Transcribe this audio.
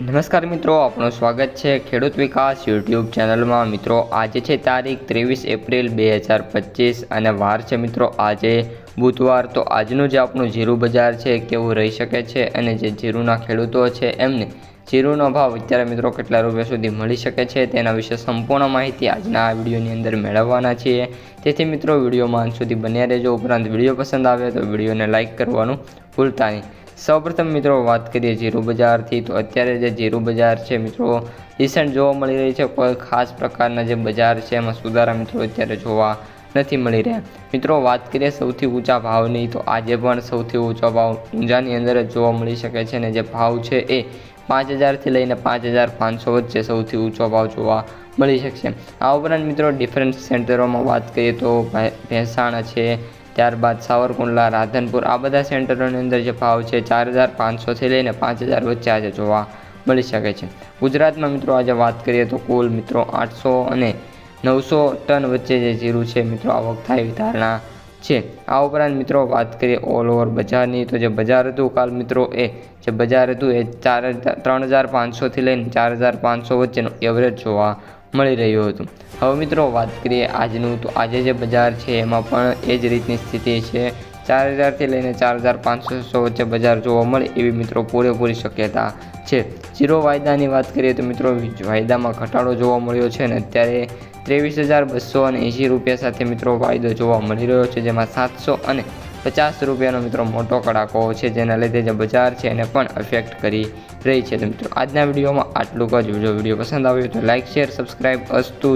નમસ્કાર મિત્રો, આપનું સ્વાગત છે ખેડૂત વિકાસ યુટ્યુબ ચેનલમાં. મિત્રો, આજે છે તારીખ ત્રેવીસ એપ્રિલ બે હજાર પચીસ અને વાર છે મિત્રો આજે બુધવાર. તો આજનું જે આપણું જીરું બજાર છે, કેવું રહી શકે છે અને જે જીરુંના ખેડૂતો છે, એમને જીરુંનો ભાવ અત્યારે મિત્રો કેટલા રૂપિયા સુધી મળી શકે છે તેના વિશે સંપૂર્ણ માહિતી આજના આ વિડીયોની અંદર મેળવવાના છીએ. તેથી મિત્રો વિડીયોમાં અંત સુધી બન્યા રહેજો. ઉપરાંત વીડિયો પસંદ આવે તો વિડીયોને લાઇક કરવાનું ભૂલતા નહીં. સૌપ્રથમ મિત્રો વાત કરીએ જીરું બજારથી, તો અત્યારે જે જીરું બજાર છે મિત્રો રિસન્ટ જોવા મળી રહી છે, કોઈ ખાસ પ્રકારના જે બજાર છે, એમાં સુધારા મિત્રો અત્યારે જોવા નથી મળી રહ્યા. મિત્રો વાત કરીએ સૌથી ઊંચા ભાવની, તો આજે પણ સૌથી ઊંચો ભાવ ઊંઝાની અંદર જ જોવા મળી શકે છે, અને જે ભાવ છે એ પાંચ હજારથી લઈને પાંચ હજાર પાંચસો વચ્ચે સૌથી ઊંચો ભાવ જોવા મળી શકશે. આ ઉપરાંત મિત્રો ડિફરન્સ સેન્ટરોમાં વાત કરીએ તો ભેંસાણ છે ત્યારબાદ સાવરકુંડલા, રાધનપુર આ બધા સેન્ટરોની અંદર જે ભાવ છે ચાર હજાર પાંચસોથી લઈને પાંચ હજાર વચ્ચે આજે જોવા મળી શકે છે. ગુજરાતમાં મિત્રો આજે વાત કરીએ તો કુલ મિત્રો આઠસો અને નવસો ટન વચ્ચે જે જીરું છે મિત્રો આવક થાય એવી ધારણા છે. આ ઉપરાંત મિત્રો વાત કરીએ ઓલ ઓવર બજારની તો જે બજાર હતું કાલ મિત્રો એ જે બજાર હતું એ ચાર ત્રણ હજાર પાંચસોથી લઈને ચાર હજાર પાંચસો વચ્ચેનું એવરેજ જોવા મળી રહ્યું હતું. હવે મિત્રો વાત કરીએ આજનું. તો આજે જે બજાર છે, એમાં પણ એ જ રીતની સ્થિતિ છે. ચાર હજારથી લઈને ચાર હજાર પાંચસો વચ્ચે બજાર જોવા મળે એવી મિત્રો પૂરેપૂરી શક્યતા છે. જીરો વાયદાની વાત કરીએ તો મિત્રો વાયદામાં ઘટાડો જોવા મળ્યો છે ને અત્યારે ત્રેવીસ હજાર બસો અને એંશી રૂપિયા સાથે મિત્રો વાયદો જોવા મળી રહ્યો છે, જેમાં સાતસો અને પચાસ રૂપિયાનો મિત્રો મોટો કડાકો છે, જેના લીધે જે બજાર છે એને પણ અફેક્ટ કરી રહી છે. તો મિત્રો, આજના વિડીયોમાં આટલું જ. વીડિયો પસંદ આવ્યો તો લાઇક શેર સબસ્ક્રાઈબ અસ્તુ